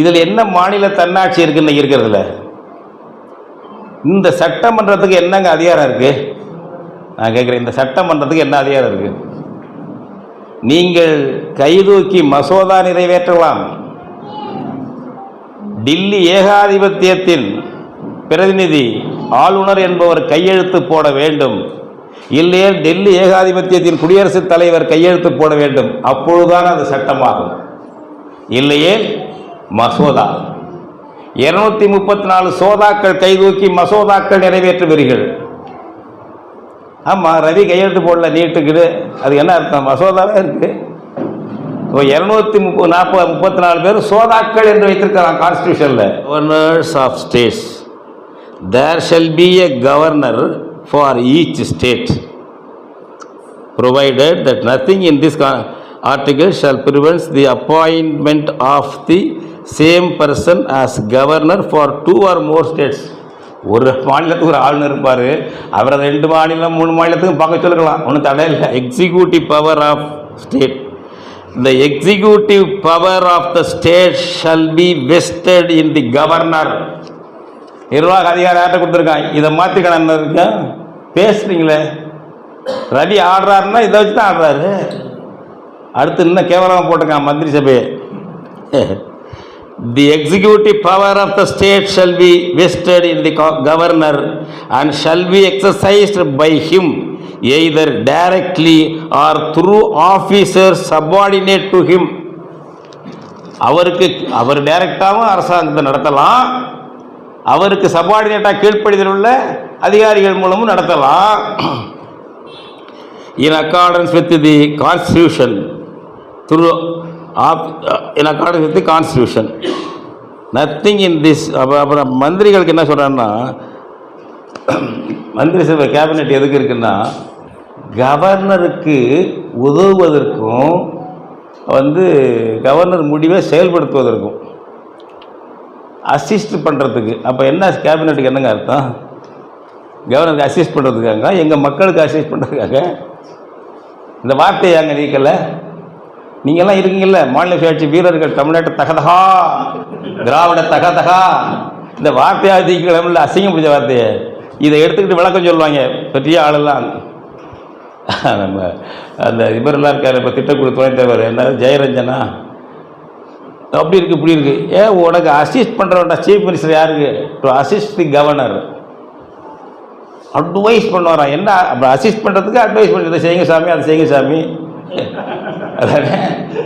இதில் என்ன மாநில தன்னாட்சி இருக்குன்னு இருக்கிறதுல? இந்த சட்டமன்றத்துக்கு என்னங்க அதிகாரம் இருக்கு? நான் கேட்குறேன் இந்த சட்டமன்றத்துக்கு என்ன அதிகாரம் இருக்கு? நீங்கள் கைதூக்கி மசோதா நிறைவேற்றலாம். டில்லி ஏகாதிபத்தியத்தின் பிரதிநிதி ஆளுநர் என்பவர் கையெழுத்து போட வேண்டும். இல்லையே டெல்லி ஏகாதிபத்தியத்தின் குடியரசுத் தலைவர் கையெழுத்து போட வேண்டும்? அப்பொழுதுதான் அது சட்டமாகும். இல்லையே மசோதா. இருநூத்தி முப்பத்தி நாலு சோதாக்கள் கைதூக்கி மசோதாக்கள் நிறைவேற்றுவீர்கள். ஆமாம் ரவி கையெழுத்து போடல நீட்டுக்குது அது என்ன அர்த்தம்? மசோதாவே இருக்கு. இப்போ இரநூத்தி முப்பது நாற்பது முப்பத்தி நாலு பேர் சோதாக்கள் என்று வைத்திருக்கிறான் கான்ஸ்டியூஷனில் governors of states there shall be a governor for each state provided that nothing in this article shall prevents the appointment of the same person as governor for two or more states ஒரு மாநிலத்துக்கு ஒரு ஆளுநர் இருப்பார். அவரை ரெண்டு மாநிலம் மூணு மாநிலத்துக்கும் பார்க்க சொல்லிக்கலாம் ஒன்றும் தடை இல்லை. Executive power of state the executive power of the state shall be vested in the governor நிர்வாக அதிகாரம் யார்கிட்ட கொடுத்துருக்கான் இதை மாற்றிக்கணும் இருக்கேன் பேசுறீங்களே. ரவி ஆடுறாருன்னா இதை வச்சு தான் ஆடுறாரு. அடுத்து இன்னும் கேவலமாக போட்டிருக்கான் மந்திரி சபையை. The executive power of the state shall be vested in the governor and shall be exercised by him either directly or through officer subordinate to him அவருக்கு அவர் டைரக்டாகவும் அரசாங்கத்தை நடத்தலாம். அவருக்கு சப்பார்டினேட்டாக கீழ்ப்படிதல் உள்ள அதிகாரிகள் மூலமும் நடத்தலாம். In accordance with the constitution through of uh, in constitution nothing in this அப்போ அப்புறம் மந்திரிகளுக்கு என்ன சொல்கிறாங்கன்னா மந்திரி சபை கேபினெட் எதுக்கு இருக்குன்னா கவர்னருக்கு உதவுவதற்கும் வந்து கவர்னர் முடிவை செயல்படுத்துவதற்கும் அசிஸ்ட் பண்ணுறதுக்கு அப்போ என்ன கேபினெட்டுக்கு என்னங்க அர்த்தம்? கவர்னருக்கு அசிஸ்ட் பண்ணுறதுக்காக எங்கள் மக்களுக்கு அசிஸ்ட் பண்ணுறதுக்காக இந்த வார்த்தையை அங்கே நீக்கலை? நீங்கள்லாம் இருக்கீங்கல்ல மாநில சுயாட்சி வீரர்கள் தமிழ்நாட்டு தகதகா திராவிட தகதகா. இந்த வார்த்தையாக தீக்கலாம்ல அசிங்கம் பிடிச்ச வார்த்தையை. இதை எடுத்துக்கிட்டு விளக்கம் சொல்லுவாங்க பெரிய ஆளெல்லாம். நம்ம அந்த இவரெல்லாம் இருக்கார் இப்போ திட்டக்குழு துணைத் தலைவர் என்ன ஜெயரஞ்சனா? அப்படி இருக்கு இப்படி இருக்கு. ஏன் உனக்கு அசிஸ்ட் பண்ணுறவன்டா சீஃப் மினிஸ்டர் யாருக்கு? To assist the governor advise பண்ணுவாரான் என்ன அப்போ அசிஸ்ட் பண்ணுறதுக்கு அட்வைஸ் பண்ணுறது செய்யுங்க சாமி அதை செய்யுங்க சாமி. 哈哈